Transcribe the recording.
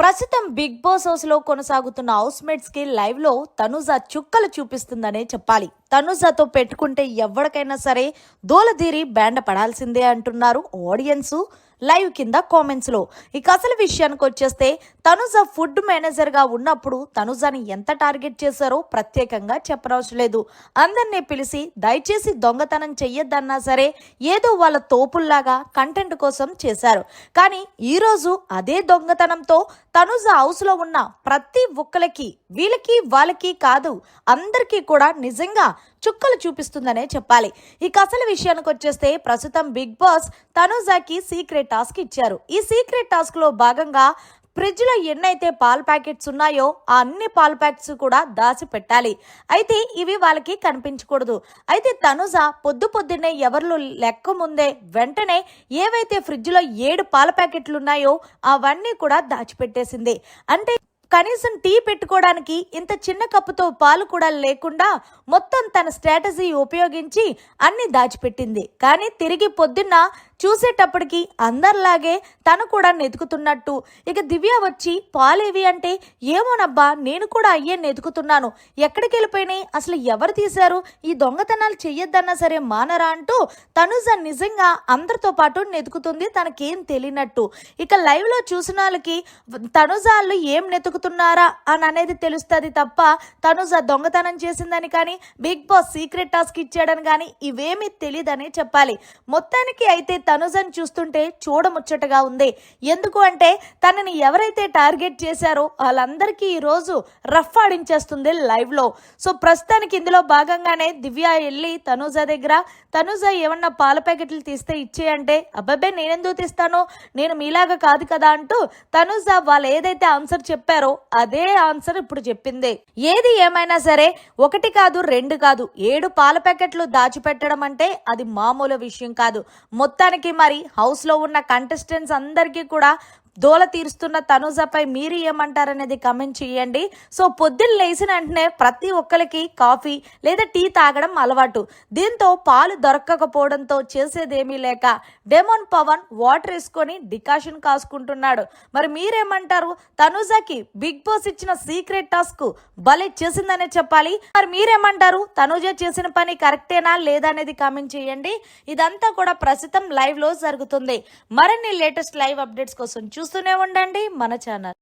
ప్రస్తుతం Bigg boss హౌస్లో కొనసాగుతున్న హౌస్ మేట్స్కి లైవ్లో తనుజ చుక్కలు చూపిస్తుందనే చెప్పాలి. తనుజతో పెట్టుకుంటే ఎవరికైనా సరే దూలదీరి బ్యాండ పడాల్సిందే అంటున్నారు ఆడియన్స్. లైవ్ కింద కామెంట్స్లో ఇక అసలు విషయానికి వచ్చేస్తే తనుజ ఫుడ్ మేనేజర్గా ఉన్నప్పుడు తనుజని ఎంత టార్గెట్ చేశారో ప్రత్యేకంగా చెప్పనవసరం లేదు అందరినీ పిలిచి దయచేసి దొంగతనం చెయ్యొద్దన్నా సరే ఏదో వాళ్ళ తోపుల్లాగా కంటెంట్ కోసం చేశారు. కానీ ఈ రోజు అదే దొంగతనంతో తనుజ హౌస్లో ఉన్న ప్రతి ఒక్కలకి వీళ్ళకి వాళ్ళకి కాదు అందరికీ కూడా నిజంగా చుక్కలు చూపిస్తుందనే చెప్పాలి. ఇక అసలు విషయానికి వచ్చేస్తే ప్రస్తుతం బిగ్ బాస్ తనుజాకి సీక్రెట్ టాస్క్ ఇచ్చారు. ఈ సీక్రెట్ టాస్క్లో భాగంగా ఫ్రిడ్జ్లో ఎన్నైతే పాల ప్యాకెట్స్ ఉన్నాయో ఆ అన్ని పాల ప్యాకెట్స్ కూడా దాచి పెట్టాలి అయితే ఇవి వాళ్ళకి కనిపించకూడదు. అయితే తనుజ పొద్దు పొద్దున్నే ఎవరు లెక్క ముందే వెంటనే ఏవైతే ఫ్రిడ్జ్లో ఏడు పాల ప్యాకెట్లు ఉన్నాయో అవన్నీ కూడా దాచిపెట్టేసింది. అంటే కనీసం టీ పెట్టుకోవడానికి ఇంత చిన్న కప్పుతో పాలు కూడా లేకుండా మొత్తం తన స్ట్రాటజీ ఉపయోగించి అన్ని దాచిపెట్టింది. కానీ తిరిగి పొద్దున్న చూసేటప్పటికి అందరిలాగే తను కూడా నెతుకుతున్నట్టు. ఇక దివ్య వచ్చి పాలేవి అంటే ఏమోనబ్బా నేను కూడా అయ్యే నెతుకుతున్నాను. ఎక్కడికి వెళ్ళిపోయినాయి? అసలు ఎవరు తీశారు? ఈ దొంగతనాలు చెయ్యొద్దన్నా సరే మానరా అంటూ తనుజ నిజంగా అందరితో పాటు నెతుకుతుంది తనకేం తెలియనట్టు. ఇక లైవ్లో చూసిన వాళ్ళకి తనుజాళ్ళు ఏం నెతుకుతున్నారా అని అనేది తెలుస్తుంది తప్ప తనుజ దొంగతనం చేసిందని కానీ బిగ్ బాస్ సీక్రెట్ టాస్క్ ఇచ్చాడని కానీ ఇవేమీ తెలియదని చెప్పాలి. మొత్తానికి అయితే తనుజను చూస్తుంటే చూడముచ్చటగా ఉంది. ఎందుకు అంటే తనని ఎవరైతే టార్గెట్ చేశారో వాళ్ళందరికీ ఈరోజు రఫ్ ఆడించేస్తుంది లైవ్లో సో ప్రస్తుతానికి ఇందులో భాగంగానే దివ్య వెళ్ళి తనుజ దగ్గర తనుజ ఏమన్నా పాల ప్యాకెట్లు తీస్తే ఇచ్చేయంటే అబ్బాబే నేనెందుకు తీస్తాను? నేను మీలాగా కాదు కదా అంటూ తనుజ వాళ్ళు ఏదైతే ఆన్సర్ చెప్పారో అదే ఆన్సర్ ఇప్పుడు చెప్పింది. ఏది ఏమైనా సరే ఒకటి కాదు రెండు కాదు ఏడు పాల ప్యాకెట్లు దాచిపెట్టడం అంటే అది మామూలు విషయం కాదు. మొత్తానికి మరి హౌస్లో ఉన్న కంటెస్టెంట్స్ అందరికీ కూడా దోల తీరుస్తున్న తనుజపై మీరు ఏమంటారనేది కమెంట్ చేయండి. సో పొద్దున్న లేచిన వెంటనే ప్రతి ఒక్కరికి కాఫీ లేదా టీ తాగడం అలవాటు. దీంతో పాలు దొరకకపోవడంతో చేసేదేమీ లేక డెమోన్ పవన్ వాటర్ వేసుకొని డికాషన్ కాసుకుంటున్నాడు. మరి మీరేమంటారు? తనుజకి బిగ్ బాస్ ఇచ్చిన సీక్రెట్ టాస్క్ భలే చేసిందనే చెప్పాలి. మరి మీరేమంటారు? తనుజ చేసిన పని కరెక్టేనా లేదా అనేది కామెంట్ చేయండి. ఇదంతా కూడా ప్రస్తుతం లైవ్లో జరుగుతుంది. మరిన్ని లేటెస్ట్ లైవ్ అప్డేట్స్ కోసం చూస్తూనే ఉండండి మన ఛానల్.